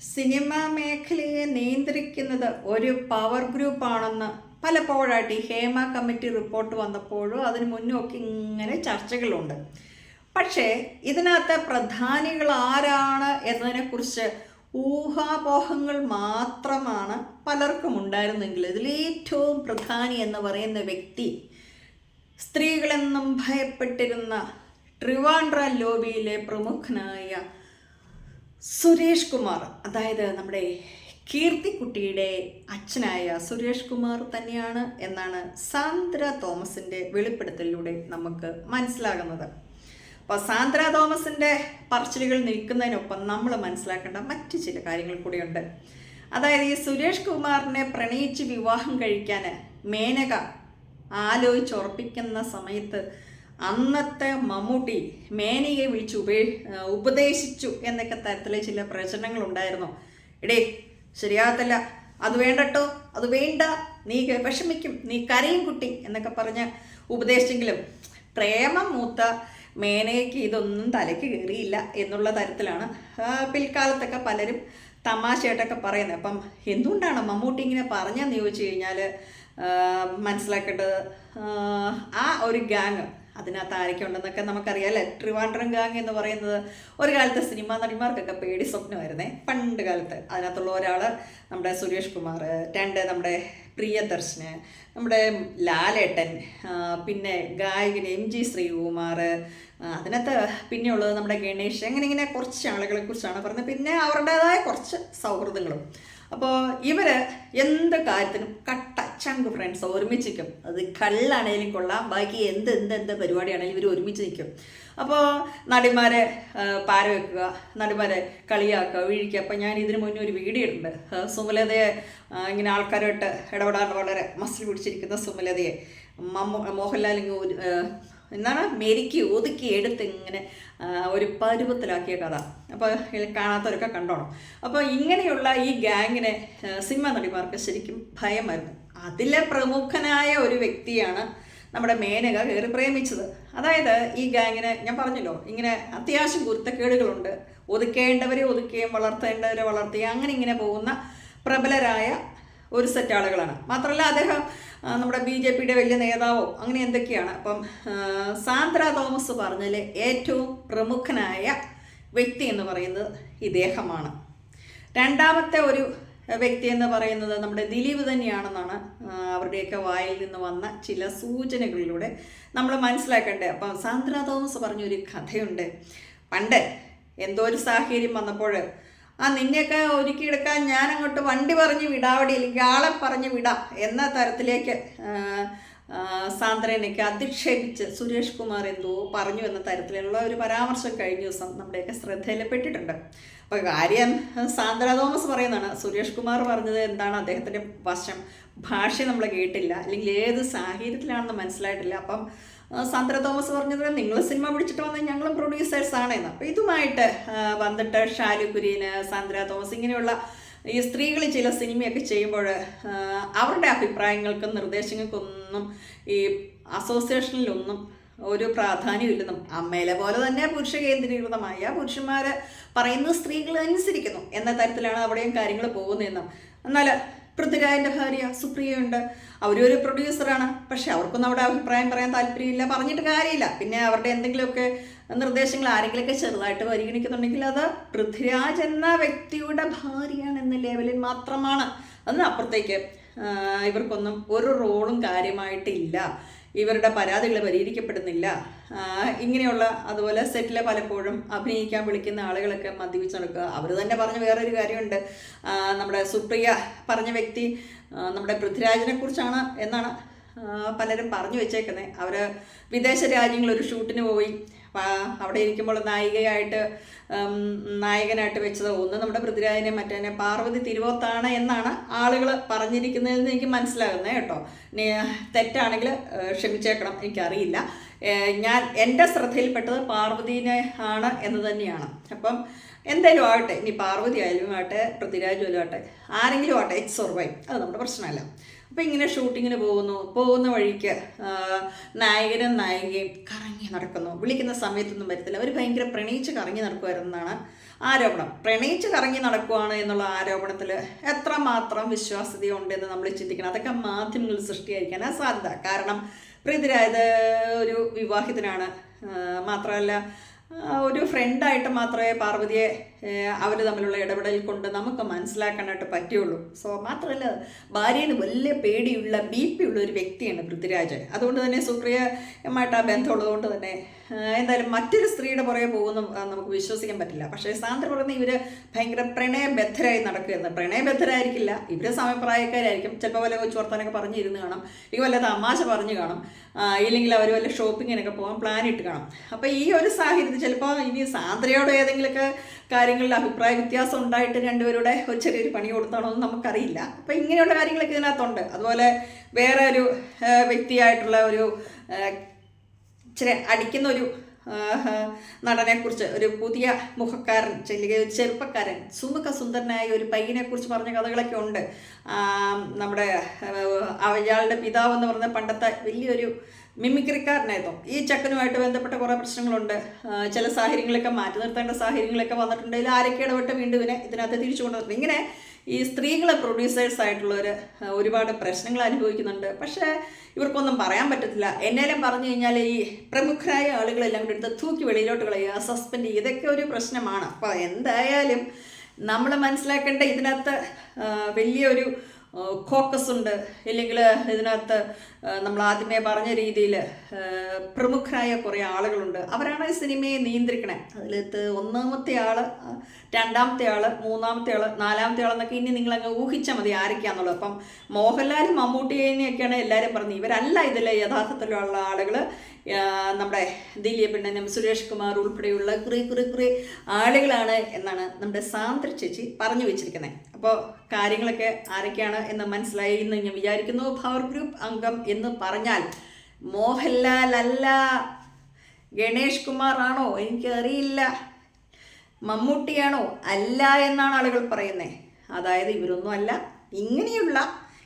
Cinema മേഖലയെ നിയന്ത്രിക്കുന്നത് ഒരു പവർ ഗ്രൂപ്പാണെന്ന് പലപ്പോഴായിട്ട് ഈ ഹേമ കമ്മിറ്റി റിപ്പോർട്ട് വന്നപ്പോഴും അതിന് മുന്നോക്കി ഇങ്ങനെ ചർച്ചകളുണ്ട്. പക്ഷേ ഇതിനകത്ത് പ്രധാനികൾ ആരാണ് എന്നതിനെക്കുറിച്ച് ഊഹാപോഹങ്ങൾ മാത്രമാണ് പലർക്കും ഉണ്ടായിരുന്നെങ്കിൽ ഇതിലേറ്റവും പ്രധാനി എന്ന് പറയുന്ന വ്യക്തി സ്ത്രീകളെന്നും ഭയപ്പെട്ടിരുന്ന ട്രിവാൻഡ്ര ലോബിയിലെ പ്രമുഖനായ സുരേഷ് കുമാർ അതായത് നമ്മുടെ കീർത്തിക്കുട്ടിയുടെ അച്ഛനായ സുരേഷ് കുമാർ തന്നെയാണ് എന്നാണ് സാന്ദ്ര തോമസിന്റെ വെളിപ്പെടുത്തലിലൂടെ നമുക്ക് മനസ്സിലാകുന്നത്. അപ്പോൾ സാന്ദ്ര തോമസിന്റെ പറച്ചിലുകൾ നിൽക്കുന്നതിനൊപ്പം നമ്മൾ മനസ്സിലാക്കേണ്ട മറ്റു ചില കാര്യങ്ങൾ കൂടിയുണ്ട്. അതായത് ഈ സുരേഷ് കുമാറിനെ പ്രണയിച്ച് വിവാഹം കഴിക്കാൻ മേനക ആലോചിച്ചുറപ്പിക്കുന്ന സമയത്ത് അന്നത്തെ മമ്മൂട്ടി മേനിയെ വിളിച്ച് ഉപേ ഉപദേശിച്ചു എന്നൊക്കെ തരത്തിലെ ചില പ്രചരണങ്ങളുണ്ടായിരുന്നു. എടേ ശരിയാകത്തില്ല. അത് വേണ്ടട്ടോ? അത് വേണ്ട. നീ വിഷമിക്കും. നീ കരയും കുട്ടി എന്നൊക്കെ പറഞ്ഞ് ഉപദേശിച്ചെങ്കിലും പ്രേമം മൂത്ത മേനയ്ക്ക് ഇതൊന്നും തലയ്ക്ക് കയറിയില്ല എന്നുള്ള തരത്തിലാണ് പിൽക്കാലത്തൊക്കെ പലരും തമാശയായിട്ടൊക്കെ പറയുന്നത്. അപ്പം എന്തുകൊണ്ടാണ് മമ്മൂട്ടി ഇങ്ങനെ പറഞ്ഞെന്ന് ചോദിച്ചു കഴിഞ്ഞാൽ മനസ്സിലാക്കേണ്ടത്? ആ ഒരു ഗാങ് അതിനകത്ത് ആരൊക്കെ ഉണ്ടെന്നൊക്കെ നമുക്കറിയാം അല്ലേ? ട്രിവാൻഡ്രം ഗാങ് എന്ന് പറയുന്നത് ഒരു കാലത്ത് സിനിമാ നടിമാർക്കൊക്കെ പേടി സ്വപ്നമായിരുന്നേ. പണ്ട് കാലത്ത് അതിനകത്തുള്ള ഒരാൾ നമ്മുടെ സുരേഷ് കുമാർ രണ്ട് നമ്മുടെ പ്രിയദർശന് നമ്മുടെ ലാലേട്ടൻ പിന്നെ ഗായകൻ എം ജി ശ്രീകുമാർ അതിനകത്ത് പിന്നെയുള്ളത് നമ്മുടെ ഗണേഷ് അങ്ങനെ ഇങ്ങനെ കുറച്ച് ആളുകളെ കുറിച്ചാണ് പറയുന്നത് പിന്നെ അവരുടേതായ കുറച്ച് സൗഹൃദങ്ങളും. അപ്പോൾ ഇവർ എന്ത് കാര്യത്തിനും കട്ട ചങ്ക് ഫ്രണ്ട്സ് ഒരുമിച്ച് നിൽക്കും അത് കള്ളാണേലും കൊള്ളാം. ബാക്കി എന്ത് എന്ത് എന്ത് പരിപാടിയാണെങ്കിലും ഇവർ ഒരുമിച്ച് നിൽക്കും. അപ്പോൾ നടിമാരെ പാര വെക്കുക നടിമാരെ കളിയാക്കുക വീഴിക്കുക. അപ്പം ഞാൻ ഇതിനു മുന്നേ ഒരു വീഡിയോ ഉണ്ട് സുമലതയെ ഇങ്ങനെ ആൾക്കാരുമായിട്ട് ഇടപെടാൻ വളരെ മസിൽ പിടിച്ചിരിക്കുന്ന സുമലതയെ. മമ്മ മോഹൻലാൽ ഇങ്ങ് ആ, മെരുക്കി ഒതുക്കി എടുത്ത് ഇങ്ങനെ ഒരു പരുവത്തിലാക്കിയ കഥ. അപ്പോൾ കാണാത്തവരൊക്കെ കണ്ടോണം. അപ്പോൾ ഇങ്ങനെയുള്ള ഈ ഗ്യാങ്ങിനെ ആ, സിനിമ നടിമാർക്ക് ശരിക്കും ഭയമായിരുന്നു. അതിലെ പ്രമുഖനായ ഒരു വ്യക്തിയാണ് നമ്മുടെ മേനക കയറി പ്രേമിച്ചത്. അതായത് ഈ ഗാങ്ങിന് ഞാൻ പറഞ്ഞല്ലോ ഇങ്ങനെ അത്യാവശ്യം കുരുത്തക്കേടുകളുണ്ട്. ഒതുക്കേണ്ടവരെ ഒതുക്കുകയും വളർത്തേണ്ടവരെ വളർത്തുകയും അങ്ങനെ ഇങ്ങനെ പോകുന്ന പ്രബലരായ ഒരു സെറ്റ് ആളുകളാണ്. മാത്രമല്ല അദ്ദേഹം നമ്മുടെ ബി ജെ പിയുടെ വലിയ നേതാവോ അങ്ങനെ എന്തൊക്കെയാണ്? അപ്പം സാന്ദ്ര തോമസ് പറഞ്ഞതിൽ ഏറ്റവും പ്രമുഖനായ വ്യക്തി എന്ന് പറയുന്നത് ഇദ്ദേഹമാണ്. രണ്ടാമത്തെ ഒരു വ്യക്തി എന്ന് പറയുന്നത് നമ്മുടെ ദിലീപ് തന്നെയാണെന്നാണ് അവരുടെയൊക്കെ വായിൽ നിന്ന് വന്ന ചില സൂചനകളിലൂടെ നമ്മൾ മനസ്സിലാക്കേണ്ടത്. അപ്പം സാന്ദ്ര തോമസ് പറഞ്ഞൊരു കഥയുണ്ട്. പണ്ട് എന്തോ ഒരു സാഹചര്യം വന്നപ്പോൾ ആ നിന്നെയൊക്കെ ഒരുക്കിയെടുക്കാൻ ഞാൻ അങ്ങോട്ട് വണ്ടി പറഞ്ഞ് വിടാവടി ഇല്ലെങ്കിൽ ആളെ പറഞ്ഞ് വിടാം എന്ന തരത്തിലേക്ക് സാന്ദ്രനൊക്കെ അധിക്ഷേപിച്ച് സുരേഷ് കുമാർ എന്തോ പറഞ്ഞു എന്ന തരത്തിലുള്ള ഒരു പരാമർശം കഴിഞ്ഞ ദിവസം നമ്മുടെയൊക്കെ ശ്രദ്ധയിൽപ്പെട്ടിട്ടുണ്ട്. അപ്പോൾ കാര്യം സാന്ദ്ര തോമസ് പറയുന്നതാണ്. സുരേഷ് കുമാർ പറഞ്ഞത് എന്താണ്? അദ്ദേഹത്തിന്റെ വശം ഭാഷ നമ്മൾ കേട്ടില്ല. അല്ലെങ്കിൽ ഏത് സാഹചര്യത്തിലാണെന്ന് മനസ്സിലായിട്ടില്ല. അപ്പം സാന്ദ്ര തോമസ് പറഞ്ഞത് നിങ്ങൾ സിനിമ പിടിച്ചിട്ട് വന്ന ഞങ്ങളും പ്രൊഡ്യൂസേഴ്സ് ആണെന്ന്. അപ്പോൾ ഇതുമായിട്ട് വന്നിട്ട് ഷാലു കുര്യന് സാന്ദ്ര തോമസ് ഇങ്ങനെയുള്ള ഈ സ്ത്രീകൾ ചില സിനിമയൊക്കെ ചെയ്യുമ്പോൾ അവരുടെ അഭിപ്രായങ്ങൾക്കും നിർദ്ദേശങ്ങൾക്കൊന്നും ഈ അസോസിയേഷനിലൊന്നും ഒരു പ്രാധാന്യമില്ലെന്നും അമ്മയിലെ പോലെ തന്നെ പുരുഷ കേന്ദ്രീകൃതമായ പുരുഷന്മാർ പറയുന്ന സ്ത്രീകൾ അനുസരിക്കുന്നു എന്ന തരത്തിലാണ് അവിടെയും കാര്യങ്ങൾ പോകുന്നതെന്നും. എന്നാൽ പൃഥ്വിരാജിന്റെ ഭാര്യ സുപ്രിയയുണ്ട്. അവരൊരു പ്രൊഡ്യൂസറാണ് പക്ഷെ അവർക്കൊന്നും അവിടെ അഭിപ്രായം പറയാൻ താല്പര്യമില്ല. പറഞ്ഞിട്ട് കാര്യമില്ല. പിന്നെ അവരുടെ എന്തെങ്കിലുമൊക്കെ നിർദ്ദേശങ്ങൾ ആരെങ്കിലുമൊക്കെ ചെറുതായിട്ട് പരിഗണിക്കുന്നുണ്ടെങ്കിൽ അത് പൃഥ്വിരാജ് എന്ന വ്യക്തിയുടെ ഭാര്യയാണ് എന്ന ലെവലിൽ മാത്രമാണ്. അതിനപ്പുറത്തേക്ക് ഇവർക്കൊന്നും ഒരു റോളും കാര്യമായിട്ടില്ല. ഇവരുടെ പരാതികൾ പരിഹരിക്കപ്പെടുന്നില്ല. ഇങ്ങനെയുള്ള അതുപോലെ സെറ്റിലെ പലപ്പോഴും അഭിനയിക്കാൻ വിളിക്കുന്ന ആളുകളൊക്കെ മദ്യപിച്ച് നടക്കുക. അവർ തന്നെ പറഞ്ഞ വേറൊരു കാര്യമുണ്ട്. നമ്മുടെ സുപ്രിയ പറഞ്ഞ വ്യക്തി നമ്മുടെ പൃഥ്വിരാജിനെ കുറിച്ചാണ് എന്നാണ് പലരും പറഞ്ഞു വെച്ചേക്കുന്നത് അവർ വിദേശ രാജ്യങ്ങളിൽ ഒരു ഷൂട്ടിന് പോയി. അവിടെ ഇരിക്കുമ്പോൾ നായികയായിട്ട് നായകനായിട്ട് വെച്ചത് ഒന്ന് നമ്മുടെ പൃഥ്വിരാജിനെ മറ്റേ പാർവതി തിരുവോത്താണ് എന്നാണ് ആളുകൾ പറഞ്ഞിരിക്കുന്നതെന്ന് എനിക്ക് മനസ്സിലാകുന്നത് കേട്ടോ. തെറ്റാണെങ്കിൽ ക്ഷമിച്ചേക്കണം. എനിക്കറിയില്ല. ഞാൻ എന്റെ ശ്രദ്ധയിൽപ്പെട്ടത് പാർവതീനെ ആണ് എന്ന് തന്നെയാണ്. അപ്പം എന്തായാലും ആവട്ടെ ഇനി പാർവതി ആയാലും ആവട്ടെ പൃഥ്വിരാജും ആവട്ടെ ആരെങ്കിലും ആവട്ടെ ഇറ്റ്സ് സർവൈവ് അത് നമ്മുടെ പ്രശ്നമല്ല. അപ്പോൾ ഇങ്ങനെ ഷൂട്ടിങ്ങിന് പോകുന്നു. പോകുന്ന വഴിക്ക് നായകനും നായികയും കറങ്ങി നടക്കുന്നു. വിളിക്കുന്ന സമയത്തൊന്നും വരത്തില്ല. അവർ ഭയങ്കര പ്രണയിച്ച് കറങ്ങി നടക്കുമായിരുന്നാണ് ആരോപണം. പ്രണയിച്ച് കറങ്ങി നടക്കുവാണ് എന്നുള്ള ആരോപണത്തിൽ എത്രമാത്രം വിശ്വാസ്യതയുണ്ടെന്ന് നമ്മൾ ചിന്തിക്കണം. അതൊക്കെ മാധ്യമങ്ങൾ സൃഷ്ടിയായിരിക്കാനാ സാധ്യത. കാരണം പ്രീതിരായത് ഒരു വിവാഹിതനാണ്. മാത്രമല്ല ഒരു ഫ്രണ്ടായിട്ട് മാത്രമേ പാർവതിയെ അവർ തമ്മിലുള്ള ഇടപെടൽ കൊണ്ട് നമുക്ക് മനസ്സിലാക്കാനായിട്ട് പറ്റുള്ളൂ. സോ മാത്രമല്ല ഭാര്യന് വലിയ പേടിയുള്ള ബി പി ഉള്ള ഒരു വ്യക്തിയാണ് പൃഥ്വിരാജ്. അതുകൊണ്ട് തന്നെ സുപ്രിയമായിട്ട് ആ ബന്ധമുള്ളതുകൊണ്ട് തന്നെ എന്തായാലും മറ്റൊരു സ്ത്രീയുടെ പുറകെ പോകുന്ന നമുക്ക് വിശ്വസിക്കാൻ പറ്റില്ല. പക്ഷേ സാന്ദ്ര പറയുന്ന ഇവർ ഭയങ്കര പ്രണയബദ്ധരായി നടക്കുകയെന്ന് പ്രണയബദ്ധരായിരിക്കില്ല. ഇവർ സമയപ്രായക്കാരായിരിക്കും. ചിലപ്പോൾ വല്ല കൊച്ചു വർത്താനൊക്കെ പറഞ്ഞിരുന്ന് കാണും. ഈ വല്ല തമാശ പറഞ്ഞു കാണും. ഇല്ലെങ്കിൽ അവർ വല്ല ഷോപ്പിങ്ങിനൊക്കെ പോകാൻ പ്ലാൻ ഇട്ട് കാണാം. അപ്പോൾ ഈ ഒരു സാഹചര്യത്തിൽ ചിലപ്പോൾ ഇനി സാന്ദ്രയോട് ഏതെങ്കിലുമൊക്കെ കാര്യങ്ങളിൽ അഭിപ്രായ വ്യത്യാസം ഉണ്ടായിട്ട് രണ്ടുപേരുടെ ഒരു ചെറിയൊരു പണി കൊടുത്താണോ എന്ന് നമുക്കറിയില്ല. അപ്പോൾ ഇങ്ങനെയുള്ള കാര്യങ്ങളൊക്കെ ഇതിനകത്തുണ്ട്. അതുപോലെ വേറെ ഒരു വ്യക്തിയായിട്ടുള്ള ഒരു ഇച്ചിരി അടിക്കുന്ന ഒരു നടനെക്കുറിച്ച് ഒരു പുതിയ മുഖക്കാരൻ ചെല്ലുക ഒരു ചെറുപ്പക്കാരൻ സുമുഖ സുന്ദരനായ ഒരു പയ്യനെക്കുറിച്ച് പറഞ്ഞ കഥകളൊക്കെ ഉണ്ട്. നമ്മുടെ അവയാളുടെ പിതാവ് എന്ന് പറഞ്ഞ പണ്ടത്തെ വലിയൊരു മിമിക്രിക്കാരനായിരുന്നു. ഈ ചക്കനുമായിട്ട് ബന്ധപ്പെട്ട കുറേ പ്രശ്നങ്ങളുണ്ട്. ചില സാഹചര്യങ്ങളൊക്കെ മാറ്റി നിർത്തേണ്ട സാഹചര്യങ്ങളൊക്കെ വന്നിട്ടുണ്ടെങ്കിൽ ആരൊക്കെ ഇടപെട്ട് വീണ്ടും ഇവനെ ഇതിനകത്ത് തിരിച്ചു കൊണ്ടുവന്നിട്ടുണ്ട് ഇങ്ങനെ ഈ സ്ത്രീകളെ പ്രൊഡ്യൂസേഴ്സ് ആയിട്ടുള്ളവർ ഒരുപാട് പ്രശ്നങ്ങൾ അനുഭവിക്കുന്നുണ്ട്. പക്ഷേ ഇവർക്കൊന്നും പറയാൻ പറ്റത്തില്ല. എന്നേലും പറഞ്ഞു കഴിഞ്ഞാൽ ഈ പ്രമുഖരായ ആളുകളെല്ലാം കൂടി എടുത്ത് തൂക്കി വെളിയിലോട്ട് കളയുക സസ്പെൻഡ് ചെയ്യുക ഇതൊക്കെ ഒരു പ്രശ്നമാണ്. അപ്പോൾ എന്തായാലും നമ്മൾ മനസ്സിലാക്കേണ്ട ഇതിനകത്ത് വലിയൊരു കോക്കസ് ഉണ്ട്. അല്ലെങ്കിൽ ഇതിനകത്ത് നമ്മൾ ആദ്യമേ പറഞ്ഞ രീതിയിൽ പ്രമുഖരായ കുറേ ആളുകളുണ്ട്. അവരാണ് ഈ സിനിമയെ നിയന്ത്രിക്കണേ. അതിലത്ത് ഒന്നാമത്തെ ആൾ രണ്ടാമത്തെ ആൾ മൂന്നാമത്തെ ആൾ നാലാമത്തെ ആളെന്നൊക്കെ ഇനി നിങ്ങൾ അങ്ങ് ഊഹിച്ചാൽ മതി ആരൊക്കെയാണെന്നുള്ളത് അപ്പം മോഹൻലാലും മമ്മൂട്ടിയെയൊക്കെയാണ് എല്ലാവരും പറഞ്ഞത്. ഇവരല്ല ഇതിലെ യഥാർത്ഥത്തിലുള്ള ആളുകൾ നമ്മുടെ ദിലീപിണ്ണനും സുരേഷ് കുമാർ ഉൾപ്പെടെയുള്ള കുറേ കുറേ കുറേ ആളുകളാണ് എന്നാണ് നമ്മുടെ സാന്ദ്ര ചേച്ചി പറഞ്ഞു വെച്ചിരിക്കുന്നത് അപ്പോൾ കാര്യങ്ങളൊക്കെ ആരൊക്കെയാണ് എന്ന് മനസ്സിലായി എന്ന് ഞാൻ വിചാരിക്കുന്നു. പവർ ഗ്രൂപ്പ് അംഗം എന്ന് പറഞ്ഞാൽ മോഹൻലാൽ അല്ല ഗണേഷ് കുമാർ ആണോ? എനിക്കറിയില്ല. മമ്മൂട്ടിയാണോ? അല്ല എന്നാണ് ആളുകൾ പറയുന്നത് അതായത് ഇവരൊന്നും അല്ല. ഇങ്ങനെയുള്ള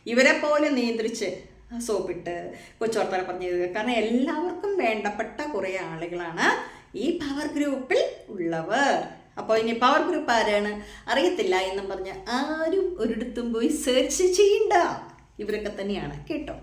ഇവരെ പോലെ നിയന്ത്രിച്ച് സോപ്പിട്ട് കൊച്ചോർത്തല പറഞ്ഞത് കാരണം എല്ലാവർക്കും വേണ്ടപ്പെട്ട കുറേ ആളുകളാണ് ഈ പവർ ഗ്രൂപ്പിൽ ഉള്ളവർ. അപ്പോൾ ഇനി പവർ ഗ്രൂപ്പ് ആരാണ്? അറിയത്തില്ല എന്നും പറഞ്ഞ് ആരും ഒരിടത്തും പോയി സെർച്ച് ചെയ്യണ്ട. ഇവരൊക്കെ തന്നെയാണ്. കേട്ടോ?